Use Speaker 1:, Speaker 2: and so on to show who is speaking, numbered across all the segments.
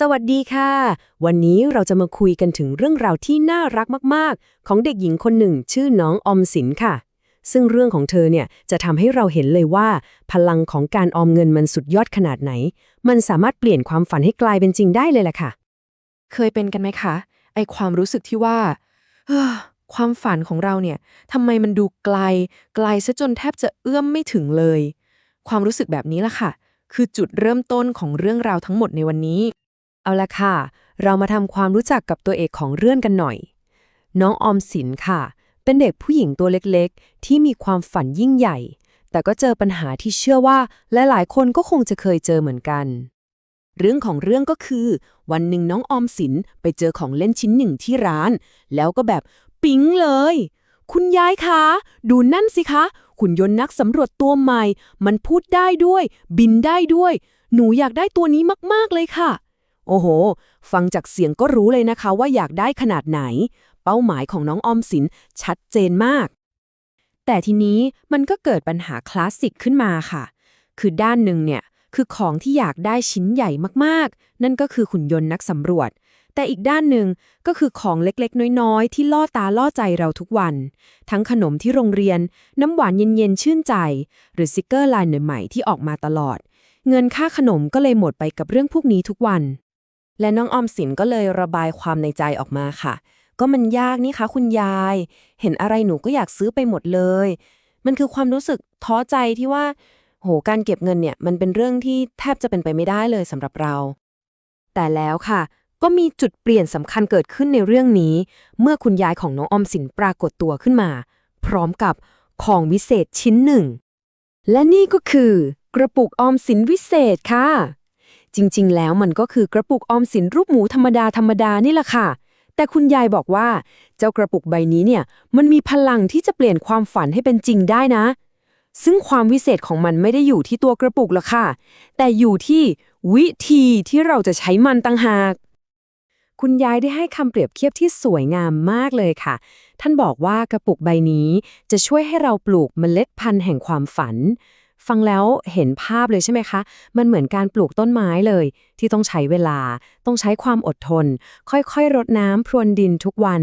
Speaker 1: สวัสดีค่ะ วันนี้เราจะมาคุยกันถึงเรื่องราวที่น่ารักมาก ๆ ของเด็กหญิงคนหนึ่ง ชื่อน้องออมสินค่ะ ซึ่งเรื่องของเธอเนี่ยจะทำให้เราเห็นเลยว่า พลังของการออมเงินมันสุดยอดขนาดไหน มันสามารถเปลี่ยนความฝันให้กลายเป็นจริงได้เลยแหละค่ะ
Speaker 2: เคยเป็นกันไหมคะ ไอความรู้สึกที่ว่าเฮ้อความฝันของเราเนี่ยทำไมมันดูไกล ไกลซะจนแทบจะเอื้อมไม่ถึงเลย ความรู้สึกแบบนี้ล่ะค่ะ คือจุดเริ่มต้นของเรื่องราวทั้งหมดในวันนี้
Speaker 1: เอาละค่ะ เรามาทำความรู้จักกับตัวเอกของเรื่องกันหน่อย น้องออมสินค่ะ เป็นเด็กผู้หญิงตัวเล็กๆ ที่มีความฝันยิ่งใหญ่ แต่ก็เจอปัญหาที่เชื่อว่าลหลายๆ คนก็คงจะเคยเจอเหมือนกัน เรื่องของเรื่องก็คือ วันหนึ่งน้องออมสินไปเจอของเล่นชิ้นหนึ่งที่ร้าน แล้วก็แบบปิ๊งเลย คุณยายคะ ดูนั่นสิคะหุ่นยนต์นักสำรวจตัวใหม่ มันพูดได้ด้วย บินได้ด้วย หนูอยากได้ตัวนี้มากๆเลยค่ะ โอ้โห ฟังจากเสียงก็รู้เลยนะคะว่าอยากได้ขนาดไหน เป้าหมายของน้องออมสินชัดเจนมาก แต่ทีนี้มันก็เกิดปัญหาคลาสสิกขึ้นมาค่ะ คือด้านหนึ่งเนี่ย คือของที่อยากได้ชิ้นใหญ่มากๆ นั่นก็คือหุ่นยนต์นักสำรวจ แต่อีกด้านหนึ่งก็คือของเล็กๆ น้อยๆ ที่ล่อตาล่อใจเราทุกวัน ทั้งขนมที่โรงเรียน น้ำหวานเย็นๆ ชื่นใจ หรือสติกเกอร์ลายใหม่ๆที่ออกมาตลอดเงินค่าขนมก็เลยหมดไปกับเรื่องพวกนี้ทุกวัน และน้องออมสินก็เลยระบายความในใจออกมาค่ะ ก็มันยากนี่คะคุณยาย เห็นอะไรหนูก็อยากซื้อไปหมดเลย มันคือความรู้สึกท้อใจที่ว่า โหการเก็บเงินเนี่ยมันเป็นเรื่องที่แทบจะเป็นไปไม่ได้เลยสำหรับเรา แต่แล้วค่ะ ก็มีจุดเปลี่ยนสำคัญเกิดขึ้นในเรื่องนี้ เมื่อคุณยายของน้องออมสินปรากฏตัวขึ้นมา พร้อมกับของวิเศษชิ้นหนึ่ง และนี่ก็คือกระปุกออมสินวิเศษค่ะ จริง ๆ แล้วมันก็คือกระปุกออมสินรูปหมูธรรมดาธรรมดานี่แหละค่ะ แต่คุณยายบอกว่า เจ้ากระปุกใบนี้เนี่ย มันมีพลังที่จะเปลี่ยนความฝันให้เป็นจริงได้นะ ซึ่งความวิเศษของมันไม่ได้อยู่ที่ตัวกระปุกหรอกค่ะ แต่อยู่ที่วิธีที่เราจะใช้มันต่างหากคุณยายได้ให้คำเปรียบเทียบที่สวยงามมากเลยค่ะ ท่านบอกว่ากระปุกใบนี้จะช่วยให้เราปลูกเมล็ดพันธุ์แห่งความฝัน ฟังแล้วเห็นภาพเลยใช่ไหมคะ มันเหมือนการปลูกต้นไม้เลย ที่ต้องใช้เวลา ต้องใช้ความอดทน ค่อยๆ รดน้ำพรวนดินทุกวัน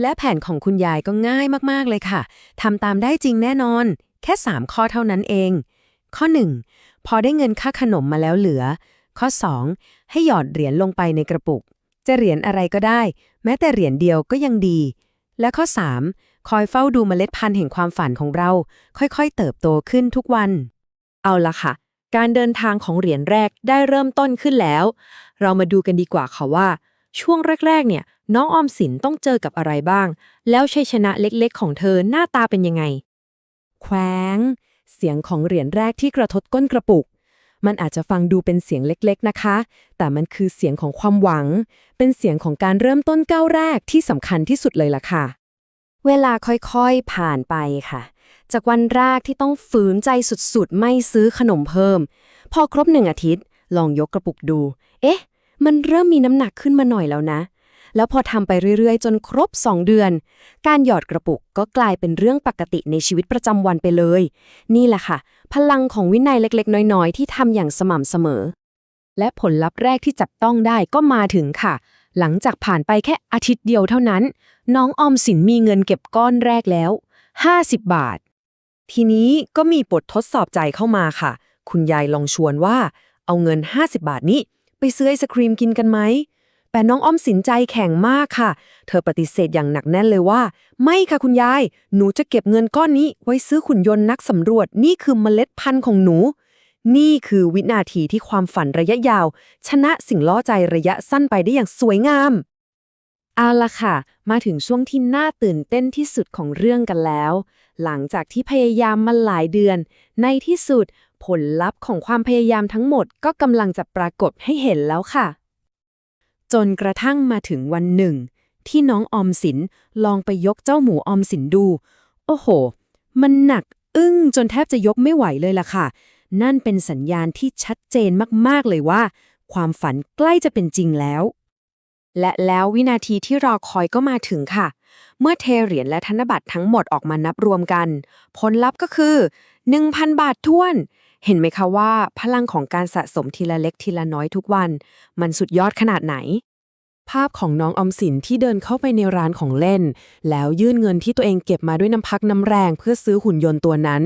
Speaker 1: และแผนของคุณยายก็ง่ายมากๆเลยค่ะทำตามได้จริงแน่นอน แค่ 3 ข้อเท่านั้นเอง ข้อ 1 พอได้เงินค่าขนมมาแล้วเหลือ ข้อ 2 ให้หยอดเหรียญลงไปในกระปุก จะเหรียญอะไรก็ได้ แม้แต่เหรียญเดียวก็ยังดี และข้อ 3 คอยเฝ้าดูเมล็ดพันธุ์แห่งความฝันของเรา ค่อยๆ เติบโตขึ้นทุกวัน เอาละค่ะ การเดินทางของเหรียญแรกได้เริ่มต้นขึ้นแล้ว เรามาดูกันดีกว่าค่ะว่า ช่วงแรกๆ เนี่ย น้องออมสินต้องเจอกับอะไรบ้าง แล้วชัยชนะเล็กๆ ของเธอหน้าตาเป็นยังไง แขวงเสียงของเหรียญแรกที่กระทบก้นกระปุก มันอาจจะฟังดูเป็นเสียงเล็กๆ นะคะ แต่มันคือเสียงของความหวัง เป็นเสียงของการเริ่มต้นก้าวแรกที่สำคัญที่สุดเลยล่ะค่ะ เวลาค่อยๆผ่านไปค่ะ จากวันแรกที่ต้องฝืนใจสุดๆ ไม่ซื้อขนมเพิ่ม พอครบหนึ่งอาทิตย์ ลองยกกระปุกดู เอ๊ะ มันเริ่มมีน้ำหนักขึ้นมาหน่อยแล้วนะ แล้วพอทำไปเรื่อยๆ จนครบ 2 เดือน การหยอดกระปุกก็กลายเป็นเรื่องปกติในชีวิตประจำวันไปเลย นี่แหละค่ะ พลังของวินัยเล็กๆ น้อยๆ ที่ทำอย่างสม่ำเสมอ และผลลัพธ์แรกที่จับต้องได้ก็มาถึงค่ะ หลังจากผ่านไปแค่อาทิตย์เดียวเท่านั้น น้องออมสินมีเงินเก็บก้อนแรกแล้ว 50 บาท ทีนี้ก็มีบททดสอบใจเข้ามาค่ะ คุณยายลองชวนว่า เอาเงิน 50 บาทนี้ ไปซื้อไอศครีมกินกันไหม แต่น้องอ้อมสินใจแข็งมากค่ะ เธอปฏิเสธอย่างหนักแน่นเลยว่า ไม่ค่ะคุณยาย หนูจะเก็บเงินก้อนนี้ไว้ซื้อขุนยนต์นักสำรวจ นี่คือเมล็ดพันธุ์ของหนู นี่คือวินาทีที่ความฝันระยะยาว ชนะสิ่งล่อใจระยะสั้นไปได้อย่างสวยงาม เอาละค่ะ มาถึงช่วงที่น่าตื่นเต้นที่สุดของเรื่องกันแล้ว หลังจากที่พยายามมาหลายเดือน ในที่สุด ผลลัพธ์ของความพยายามทั้งหมดก็กำลังจะปรากฏให้เห็นแล้วค่ะ จนกระทั่งมาถึงวันหนึ่ง ที่น้องออมสินลองไปยกเจ้าหมูออมสินดู โอ้โห มันหนักอึ้งจนแทบจะยกไม่ไหวเลยล่ะค่ะ นั่นเป็นสัญญาณที่ชัดเจนมากๆเลยว่า ความฝันใกล้จะเป็นจริงแล้ว และแล้ววินาทีที่รอคอยก็มาถึงค่ะ เมื่อเทเหรียญและธนบัตรทั้งหมดออกมานับรวมกัน ผลลัพธ์ก็คือ 1,000 บาทท้วน
Speaker 2: เห็นไหมคะว่า พลังของการสะสมทีละเล็กทีละน้อยทุกวัน มันสุดยอดขนาดไหน
Speaker 1: ภาพของน้องออมสินที่เดินเข้าไปในร้านของเล่น แล้วยื่นเงินที่ตัวเองเก็บมาด้วยน้ำพักน้ำแรง เพื่อซื้อหุ่นยนต์ตัวนั้น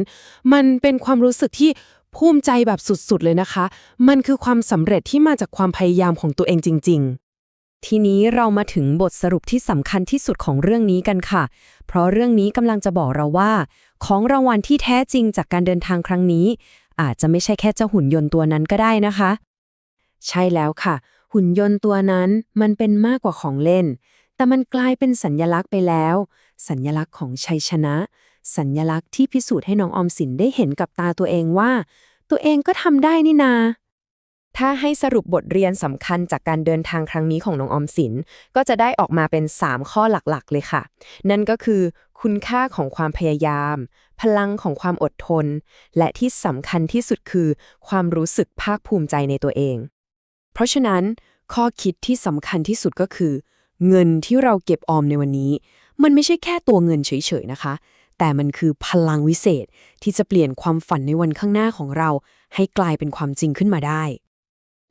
Speaker 1: มันเป็นความรู้สึกที่ ภูมิใจแบบสุดๆ เลยนะคะ มันคือความสำเร็จที่มาจากความพยายามของตัวเองจริง ๆ ทีนี้เรามาถึงบทสรุปที่สำคัญที่สุดของเรื่องนี้กันค่ะ เพราะเรื่องนี้กำลังจะบอกเราว่า ของรางวัลที่แท้จริงจากการเดินทางครั้งนี้ อาจจะไม่ใช่แค่เจ้าหุ่นยนต์ตัวนั้นก็ได้นะคะ ใช่แล้วค่ะ หุ่นยนต์ตัวนั้นมันเป็นมากกว่าของเล่น แต่มันกลายเป็นสัญญลักษณ์ไปแล้ว สัญญลักษณ์ของชัยชนะ สัญญลักษณ์ที่พิสูจน์ให้น้องออมสินได้เห็นกับตาตัวเองว่า ตัวเองก็ทำได้นี่นา ถ้าให้สรุปบทเรียนสำคัญจากการเดินทางครั้งนี้ของน้องออมสิน ก็จะได้ออกมาเป็น 3 ข้อหลักๆ เลยค่ะ นั่นก็คือ คุณค่าของความพยายาม พลังของความอดทน และที่สำคัญที่สุดคือ ความรู้สึกภาคภูมิใจในตัวเอง เพราะฉะนั้น ข้อคิดที่สำคัญที่สุดก็คือ เงินที่เราเก็บออมในวันนี้ มันไม่ใช่แค่ตัวเงินเฉยๆนะคะ แต่มันคือพลังวิเศษที่จะเปลี่ยนความฝันในวันข้างหน้าของเรา ให้กลายเป็นความจริงขึ้นมาได้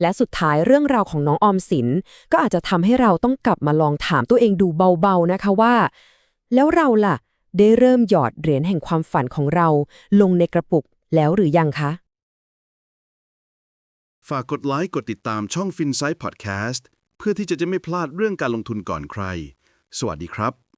Speaker 1: และสุดท้ายเรื่องราวของน้องออมสิน ก็อาจจะทำให้เราต้องกลับมาลองถามตัวเองดูเบาๆนะคะว่า แล้วเราล่ะ ได้เริ่มหยอดเหรียญแห่งความฝันของเรา ลงในกระปุกแล้วหรือยังคะ
Speaker 3: ฝากกดไลค์กดติดตามช่อง FinSight Podcast เพื่อที่จะไม่พลาดเรื่องการลงทุนก่อนใคร สวัสดีครับ